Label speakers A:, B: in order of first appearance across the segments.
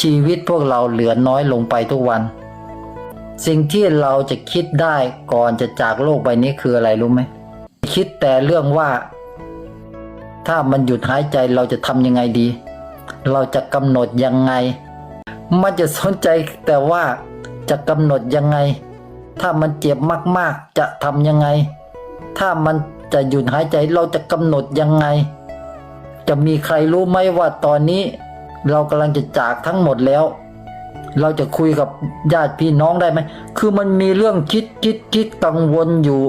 A: ชีวิตพวกเราเหลือน้อยลงไปทุกวัน สิ่งที่เราจะคิดได้ก่อนจะจากโลกใบนี้คืออะไรรู้ไหมคิดแต่เรื่องว่า ถ้ามันหยุดหายใจเราจะทำยังไงดี เราจะกำหนดยังไง มันจะสนใจแต่ว่าจะกำหนดยังไง ถ้ามันเจ็บมากๆ จะทำยังไง ถ้ามันจะหยุดหายใจเราจะกำหนดยังไง จะมีใครรู้ไหมว่าตอนนี้ เรากำลังจะจากทั้งหมดแล้ว เราจะคุยกับญาติพี่น้องได้ไหม คือมันมีเรื่องคิดคิดคิดกังวลอยู่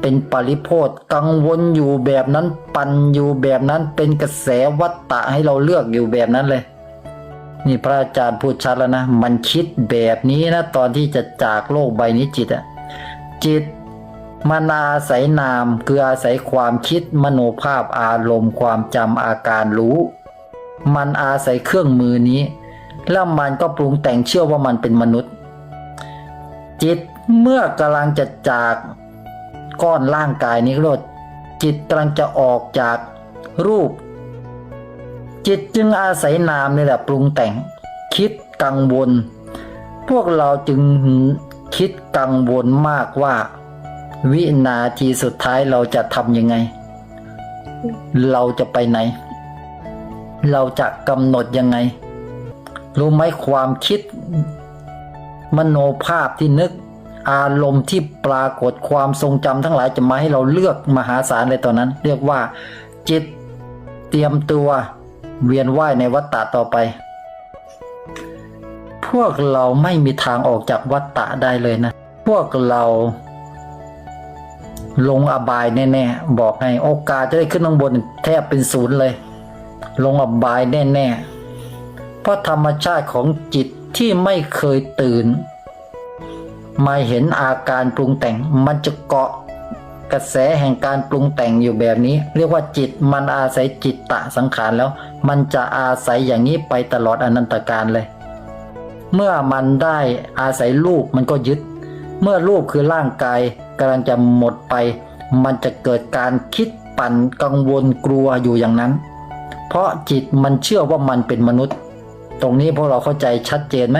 A: เป็นปริโพธกังวลอยู่แบบนั้น ปันอยู่แบบนั้นเป็นกระแสวัตตะให้เราเลือกอยู่แบบนั้นเลย นี่พระอาจารย์พูดชัดแล้วนะ มันคิดแบบนี้นะ ตอนที่จะจากโลกใบนี้จิตอะจิตมันอาศัยนามคืออาศัยความคิดมโนภาพอารมณ์ความจำอาการรู้ มันอาศัยเครื่องมือนี้ แล้วมันก็ปรุงแต่งเชื่อว่ามันเป็นมนุษย์ จิตเมื่อกำลังจะจากก้อนร่างกายนี้โลดจิตกำลังจะออกจากรูป จิตจึงอาศัยนามนี่แหละปรุงแต่ง คิดกังวล พวกเราจึงคิดกังวลมากว่า วินาทีสุดท้ายเราจะทำยังไง เราจะไปไหน เราจะกำหนดยังไง รู้ไหมความคิด มโนภาพที่นึก อารมณ์ที่ปรากฏความทรงจำทั้งหลายจะมาให้เราเลือกมหาศาลเลยตอนนั้น เรียกว่า จิตเตรียมตัวเวียนว่ายในวัฏฏะต่อไป พวกเราไม่มีทางออกจากวัฏฏะได้เลยนะ พวกเราลงอบายแน่ๆ บอกให้โอกาสจะได้ขึ้นข้างบนแทบเป็นศูนย์เลย ลงอบายแน่ๆ เพราะธรรมชาติของจิตที่ไม่เคยตื่น มาเห็นอาการปรุงแต่งมันจะเกาะกระแสแห่งการปรุงแต่งอยู่แบบนี้ เรียกว่าจิตมันอาศัยจิตตะสังขารแล้ว มันจะอาศัยอย่างนี้ไปตลอดอนันตการเลย เมื่อมันได้อาศัยรูปมันก็ยึด เมื่อรูปคือร่างกายกำลังจะหมดไป มันจะเกิดการคิดปั่นกังวลกลัวอยู่อย่างนั้น เพราะจิตมันเชื่อว่ามันเป็นมนุษย์ ตรงนี้พวกเราเข้าใจชัดเจนไหม